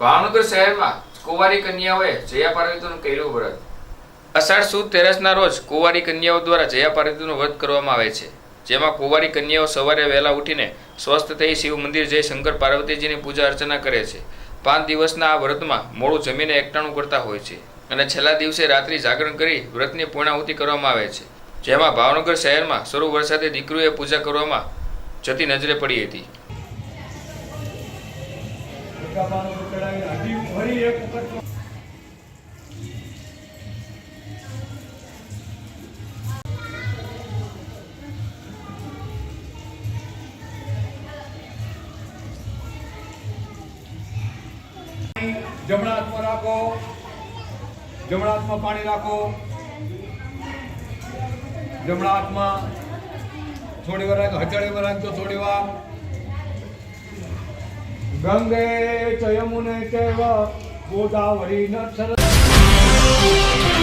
ભાવનગર શહેરમાં કુંવારી કન્યાઓએ જયા પાર્વતીનું કર્યું વ્રત. અષાઢ સુદ તેરસના રોજ કુંવારી કન્યાઓ દ્વારા જયા પાર્વતીનું વ્રત કરવામાં આવે છે, જેમાં કુંવારી કન્યાઓ સવારે વહેલા ઉઠીને સ્વસ્થ થઈ શિવ મંદિર જઈ શંકર પાર્વતીજીની પૂજા અર્ચના કરે છે. પાંચ દિવસના આ વ્રતમાં મોડું જમીને એકટાણું કરતા હોય છે અને છેલ્લા દિવસે રાત્રિ જાગરણ કરી વ્રતની પૂર્ણાહુતિ કરવામાં આવે છે. જેમાં ભાવનગર શહેરમાં શરૂ વરસાદે દીકરીઓએ પૂજા કરવામાં જતી નજરે પડી હતી. ગરબાનું ચડાવીને હજી ફરી એક વખત જમણા હાથમાં રાખો. જમણા હાથમાં પાણી રાખો. જમણા હાથમાં થોડી વાર રાખો હચાળી વાર રાખજો થોડી વાર. ગંગે ચયમુને યમુને ચૈવ ગોદાવરી ન